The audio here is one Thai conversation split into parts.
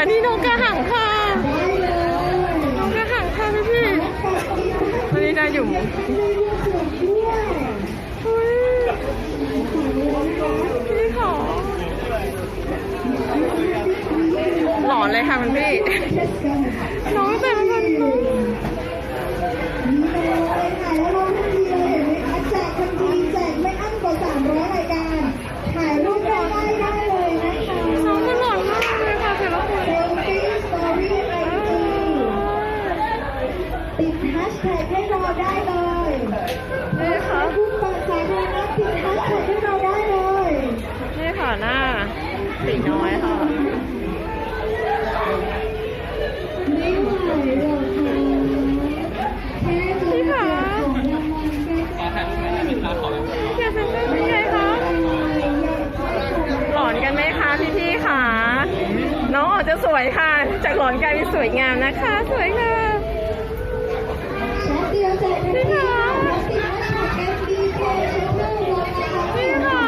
อันนี้นกกระหังค่ะนกกระหังค่ะพี่พี่อันนี้ได้อยู่พี่ขอหลอนเลยค่ะมันพี่น้องแต่ละคนน้อง ถ่ายแล้วร้องทันทีเลยเห็นไหมคะแจกทันทีแจกไม่อั้นกว่า300รายการ ถ่ายรูปได้ได้เลยนะคะ น้องก็หลอนมากเลยค่ะแต่ละคน เซลฟี่สตอรี่ไอจีติดแฮชแท็กให้เราได้เลย นี่ค่ะ ผู้เปิดสาธารณะติดแฮชแท็กให้เราได้เลย นี่ค่ะหน้าตีน้อยค่ะ ไม่ไหวหรอกค่ะแค่เจอเสียงของรางวัลใกล้ๆ อยากเป็นได้ยังไงคะหลอนกันไหมคะพี่พี่ๆคะน้องออก จะสวยค่ะ จากหลอนกลายเป็นสวยงามนะคะ สวยค่ะแชทเดียวแจกทันทีค่ะติดแฮชแท็ก MBK Channel นี่นะคะค่ะ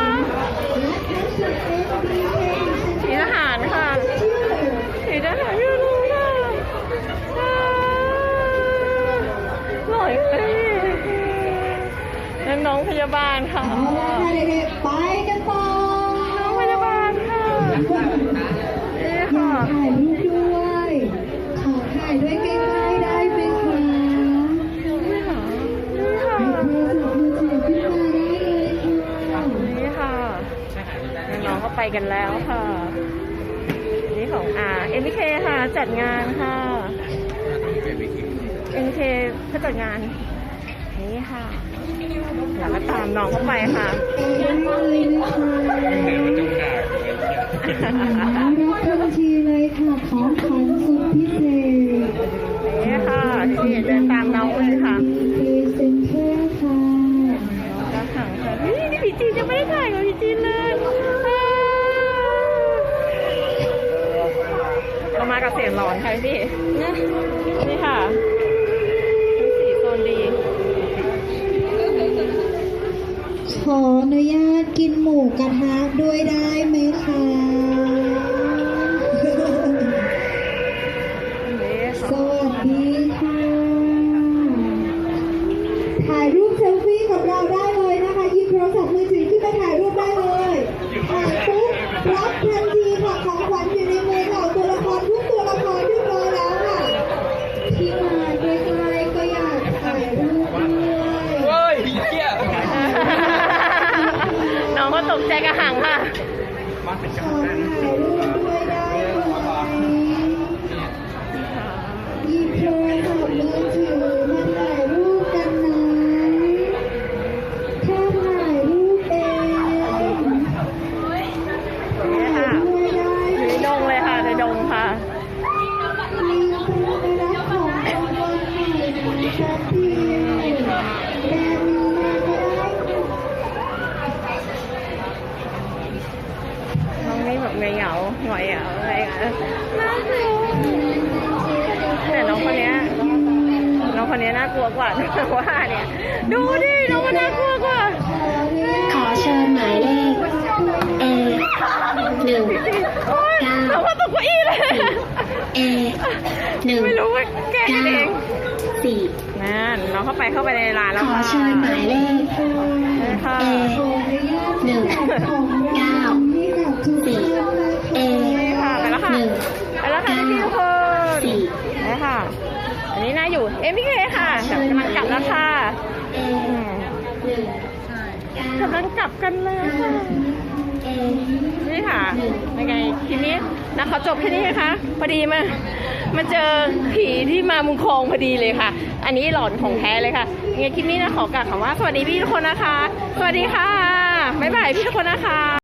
และแฮชแท็ก MBK สีทหารค่ะชื่อสีทหารยูรูค่ะหล่อยเลยน้องพยาบาลค่ะเอาละค่ะเด็กๆไปกันต่อ น้องพยาบาลค่ะนี่ อยา ค่ะ กถ่ายรูปด้วย ขอถ่ายด้วยใกล้ๆได้ไหมคะ นี่ค่ะนี่ค่ะ หยิบโทรศัพท์มือถือขึ้นมาได้เลยค่ะ นี่ค่ะน้องๆก็ ไปกันแล้วค่ะ นี่ของอ่าเอ็มเคค่ะ จัดงานค่ะเอ็มเคเขาจัดงาน นี่ค่ะแล้วก็ตามน้องเข้าไปค่ะ มากับเสียงหลอนค่ะพี่นะนี่ค่ะดูสีโซนดี ขออนุญาตกินหมูกระทะด้วยได้ไหมคะ ระหังค่ะขอถ่ายรูปด้วยได้ไหมหยิบโทรศัพท์มือถือ คนเนี้ยน่ากลัวกว่าว่าเนี่ยดูดิน้องมันน่ากลัวกว่าขอเชิญหมายเลข A หนึ่งโอ๊ยน้องก็ตกเก้าอี้เลย A หนึ่งไม่รู้ว่าแกล้งกันเองสี่นั่นน้องเข้าไปเข้าไปในร้านแล้วขอค่ะเชิญหมายเลขนี่ค่ะ A หนึ่งเก้าให้กับทุกท่านเลย A นี่ค่ะไปแล้วค่ะหนึ่งไปแล้วค่ะพี่ทุกคนสี่นี่ค่ะอั นนี้น่าอยู่ เอ็มพีเคค่ะกำลังกลับแล้วค่ะกำลังกลับกันเลยค่ะนี่ค่ะยังไงคลิปนี้นะขอจบแค่นี้นะคะพอดีมามาเจอผีที่มามุงคลองพอดีเลยค่ะ อันนี้หลอนของแท้เลยค่ะยังไงคลิปนี้นะขอกล่าวคำว่าสวัสดีพี่ทุกคนนะคะ สวัสดีค่ะบ๊ายบายพี่ทุกคนนะคะ